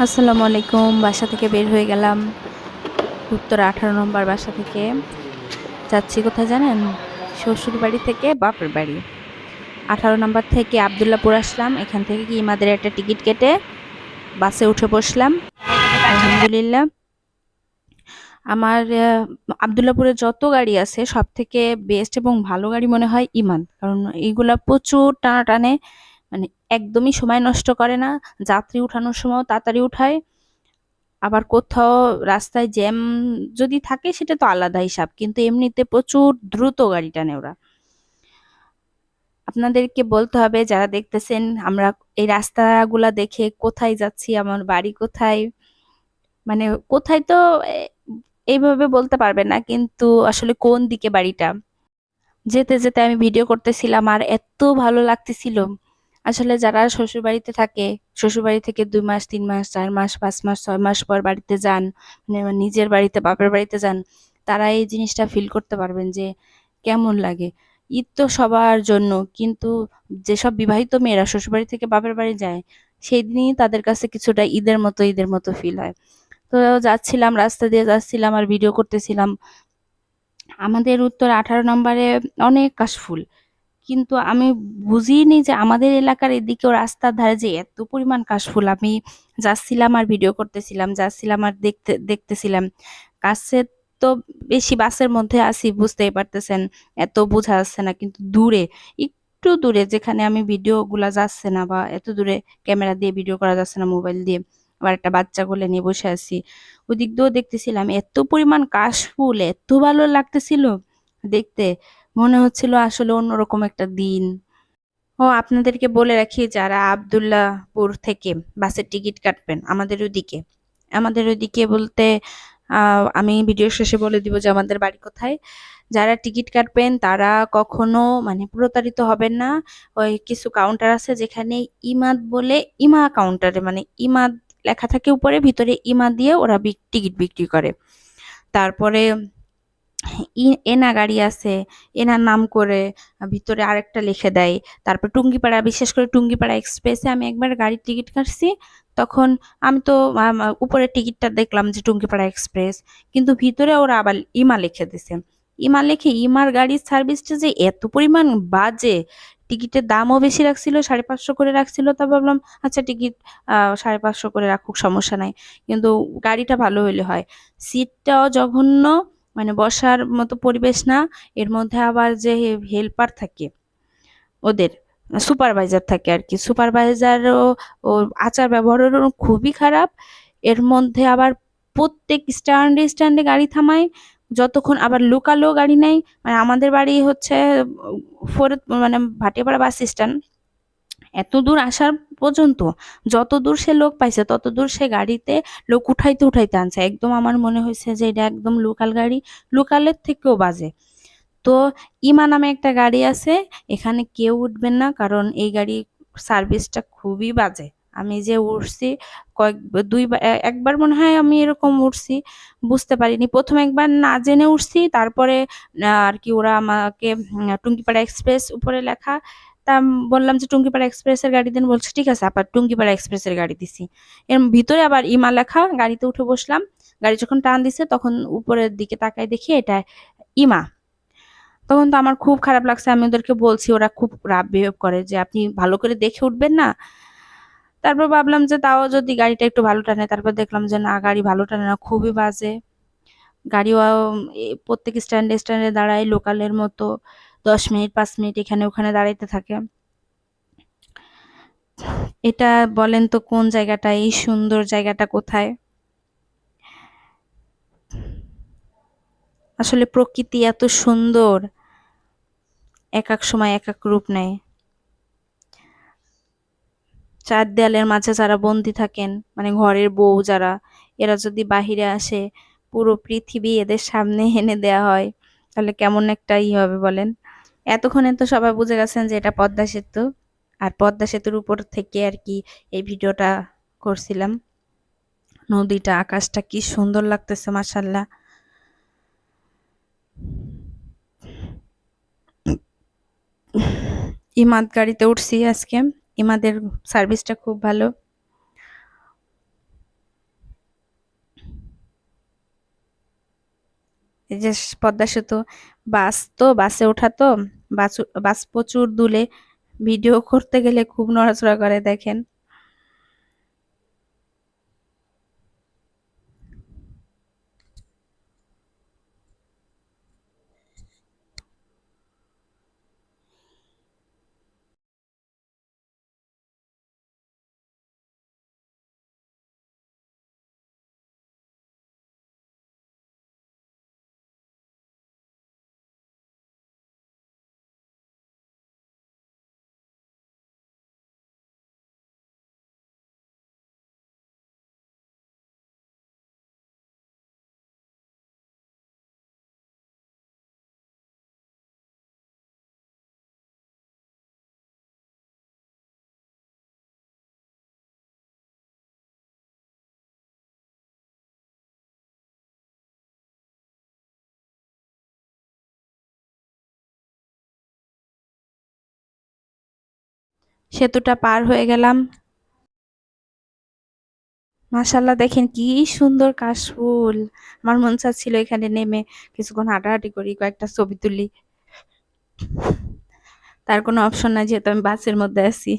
আসসালামু আলাইকুম, বাসা থেকে বের হয়ে গেলাম। উত্তর আঠারো নম্বর বাসা থেকে। যাচ্ছি কোথায় জানেন? শ্বশুর বাড়ি থেকে বাপের বাড়ি। আঠারো নম্বর থেকে আবদুল্লাপুর আসলাম। এখান থেকে কি ইমাদের একটা টিকিট কেটে বাসে উঠে বসলাম। আলহামদুলিল্লাহ। আমার আবদুল্লাপুরে যত গাড়ি আছে সব থেকে বেস্ট এবং ভালো গাড়ি মনে হয় ইমান। কারণ এইগুলা প্রচুর টানা টানে মানে একদমই সময় নষ্ট করে না। যাত্রী উঠানোর সময় তাড়াতাড়ি উঠায়। আবার কোথাও রাস্তায় জ্যাম যদি থাকে সেটা তো আলাদা হিসাব কিন্তু এমনিতে প্রচুর দ্রুত গাড়ি টানে ওরা। আপনাদেরকে বলতে হবে, যারা দেখতেছেন, আমরা এই রাস্তাগুলা দেখে কোথায় যাচ্ছি, আমার বাড়ি কোথায়? মানে কোথায় তো এইভাবে বলতে পারবে না, কিন্তু আসলে কোন দিকে বাড়িটা? যেতে যেতে আমি ভিডিও করতেছিলাম আর এত ভালো লাগতেছিল। আসলে যারা শ্বশুর বাড়িতে থাকে শ্বশুর বাড়ি থেকে দুই মাস, তিন মাস, চার মাস, পাঁচ মাস, ছয় মাস পর বাড়িতে যান মানে নিজের বাড়িতে, বাপের বাড়িতে যান, তারা এই জিনিসটা ফিল করতে পারবেন যে কেমন লাগে। ঈদ তো সবার জন্য, কিন্তু যেসব বিবাহিত মেয়েরা শ্বশুর বাড়ি থেকে বাপের বাড়ি যায়, সেই দিনই তাদের কাছে কিছুটা ঈদের মতো ঈদের মতো ফিল হয়। তো যাচ্ছিলাম, রাস্তা দিয়ে যাচ্ছিলাম আর ভিডিও করতেছিলাম। আমাদের উত্তর আঠারো নম্বরে অনেক কাশফুল। কিন্তু আমি বুঝিনি যে আমাদের এলাকার এদিকেও রাস্তার ধারে যে এত পরিমাণ কাশফুল। আমি যাচ্ছিলাম আর ভিডিও করতেছিলাম যাচ্ছিলাম আর দেখতে, দেখতেছিলাম। কাছে তো বেশি বাসের মধ্যে আছি, বুঝতেই পারতেছেন, এত বোঝা যাচ্ছে না। কিন্তু দূরে, একটু দূরে যেখানে আমি ভিডিও গুলা যাচ্ছে না বা এত দূরে ক্যামেরা দিয়ে ভিডিও করা যাচ্ছে না মোবাইল দিয়ে, আবার একটা বাচ্চা কোলে নিয়ে বসে আছি। ওই দিক দিয়েও দেখতেছিলাম, এত পরিমাণ কাশফুল, এত ভালো লাগতেছিল দেখতে। মনে হচ্ছিল আসলে অন্যরকম একটা দিন। ও, আপনাদেরকে বলে রাখি যারা আবদুল্লাহপুর থেকে বাসের টিকিট কাটবেন, আমাদের ওদিকে। আমাদের ওদিকে বলতে আমি ভিডিও শেষে বলে দিব যে আমাদের বাড়ি কোথায়। যারা টিকিট কাটবেন, তারা কখনো মানে প্রতারিত হবেন না। ওই কিছু কাউন্টার আছে যেখানে ইমাদ বলে ইমা কাউন্টারে মানে ইমাদ লেখা থাকে উপরে, ভিতরে ইমা দিয়ে ওরা টিকিট বিক্রি করে। তারপরে এনা গাড়ি আছে এনার নাম করে ভিতরে আরেকটা লিখে দেয়। তারপর টুঙ্গিপাড়া বিশেষ করে টুঙ্গিপাড়া এক্সপ্রেসে আমি একবার গাড়ির টিকিট কাটছি। তখন আমি তো আম, উপরের টিকিটটা দেখলাম যে টুঙ্গিপাড়া এক্সপ্রেস কিন্তু ভিতরে ওরা আবার ইমা লিখে দিছে। ইমা লিখে ইমার গাড়ির সার্ভিসটা যে এত পরিমাণ বাজে। টিকিটের দামও বেশি রাখছিল সাড়ে পাঁচশো করে রাখছিল। তা ভাবলাম আচ্ছা টিকিট সাড়ে পাঁচশো করে রাখুক সমস্যা নাই। কিন্তু গাড়িটা ভালো হইলে হয়। সিটটাও জঘন্য মানে বসার মতো পরিবেশ না, এর মধ্যে আবার যে হেল্পার থাকে, ওদের সুপারভাইজার থাকে আর কি। সুপারভাইজারও ও আচার ব্যবহারেরও খুবই খারাপ, এর মধ্যে আবার প্রত্যেক স্ট্যান্ডে স্ট্যান্ডে গাড়ি থামায়, যতক্ষণ আবার লোকালও গাড়ি নেই মানে আমাদের বাড়ি হচ্ছে ফোর মানে ভাটিয়াপাড়া বাস স্ট্যান্ড এত দূর আসার পর্যন্ত যত দূর সে লোক পাইছে তত দূর সে গাড়িতে লোক উঠাইতে উঠাইতে আনছে। একদম আমার মনে হয়েছে যে এটা একদম লোকাল গাড়ি, লোকালের থেকেও বাজে। তো ইমা নামে একটা গাড়ি আছে, এখানে কেউ উঠবেন না, কারণ এই গাড়ি সার্ভিসটা খুবই বাজে। আমি যে উঠছি, কয়েক দুইবার একবার মনে হয় আমি এরকম উঠছি, বুঝতে পারিনি। প্রথম একবার না জেনে উঠছি, তারপরে আর কি ওরা আমাকে টুঙ্গিপাড়া এক্সপ্রেস উপরে লেখা তা বললাম যে টুঙ্গিপাড়া এক্সপ্রেসের গাড়ি দেন, বলছে, ঠিক আছে আবার টুঙ্গিপাড়া এক্সপ্রেসের গাড়ি দিছি। এর ভিতরে আবার ইমা লেখা, গাড়িতে উঠে বসলাম। গাড়ি যখন টান দিছে, তখন উপরের দিকে তাকায় দেখি এটা ইমা। তখন তো আমার খুব খারাপ লাগছে, আমি ওদেরকে বলছি, ওরা খুব রাফ বিহেভ করে যে, আপনি ভালো করে দেখে উঠবেন না? তারপর ভাবলাম যে, তাও যদি গাড়িটা একটু ভালো টানে। তারপর দেখলাম যে, না, গাড়ি ভালো টানে না, খুবই বাজে। গাড়িও প্রত্যেক স্ট্যান্ডে স্ট্যান্ডে দাঁড়ায়, লোকালের মতো। দশ মিনিট, পাঁচ মিনিট এখানে ওখানে দাঁড়াইতে থাকে। এটা বলেন তো কোন জায়গাটা, এই সুন্দর জায়গাটা কোথায়? আসলে প্রকৃতি এত সুন্দর, এক এক সময় এক এক রূপ নেয়। চার দেয়ালের মাঝে যারা বন্দি থাকেন মানে ঘরের বউ যারা, এরা যদি বাহিরে আসে, পুরো পৃথিবী এদের সামনে এনে দেয়া হয়, তাহলে কেমন একটা ই হবে বলেন? এতক্ষণে তো সবাই বুঝে গেছেন যে এটা পদ্মা সেতু। আর পদ্মা সেতুর উপর থেকে আর কি এই ভিডিওটা করছিলাম। নদীটা, আকাশটা কি সুন্দর লাগতেছে মাসাল্লাহ ইমাদ গাড়িতে উঠছি আজকে। ইমাদের সার্ভিসটা খুব ভালো। যে পদ্মা সেতু, বাস তো, বাসে ওঠাতো বাস বাস প্রচুর দুলে ভিডিও করতে গেলে খুব নড়াচড়া করে দেখেন। সেতুটা পার হয়ে গেলাম। মাশাল্লাহ দেখেন কি সুন্দর কাশফুল। আমার মন ছিল এখানে নেমে কিছুক্ষণ হাঁটাহাঁটি করি, কয়েকটা ছবি তুলি। তার কোনো অপশন নাই, যেহেতু আমি বাসের মধ্যে আছি।